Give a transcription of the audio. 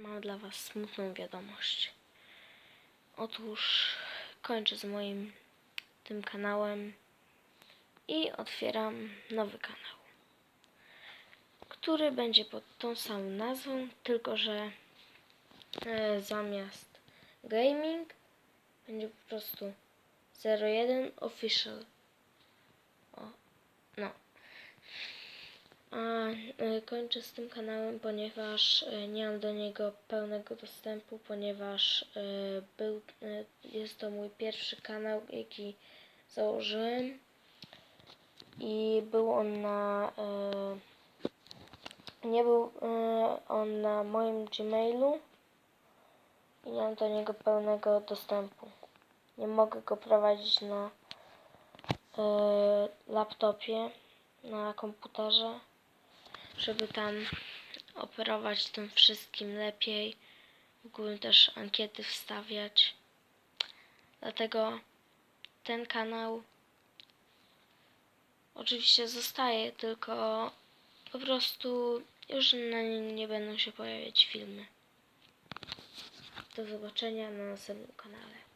mam dla Was smutną wiadomość. Otóż kończę z moim tym kanałem i otwieram nowy kanał, który będzie pod tą samą nazwą, tylko że e, zamiast gaming będzie po prostu 01 official. O, no. A e, kończę z tym kanałem, ponieważ e, nie mam do niego pełnego dostępu, ponieważ e, był, jest to mój pierwszy kanał, jaki założyłem. I był on na nie był on na moim Gmailu. I nie mam do niego pełnego dostępu. Nie mogę go prowadzić na laptopie, na komputerze, żeby tam operować tym wszystkim lepiej. Mógłbym też ankiety wstawiać. Dlatego ten kanał oczywiście zostaje, tylko po prostu już na nim nie będą się pojawiać filmy. Do zobaczenia na następnym kanale.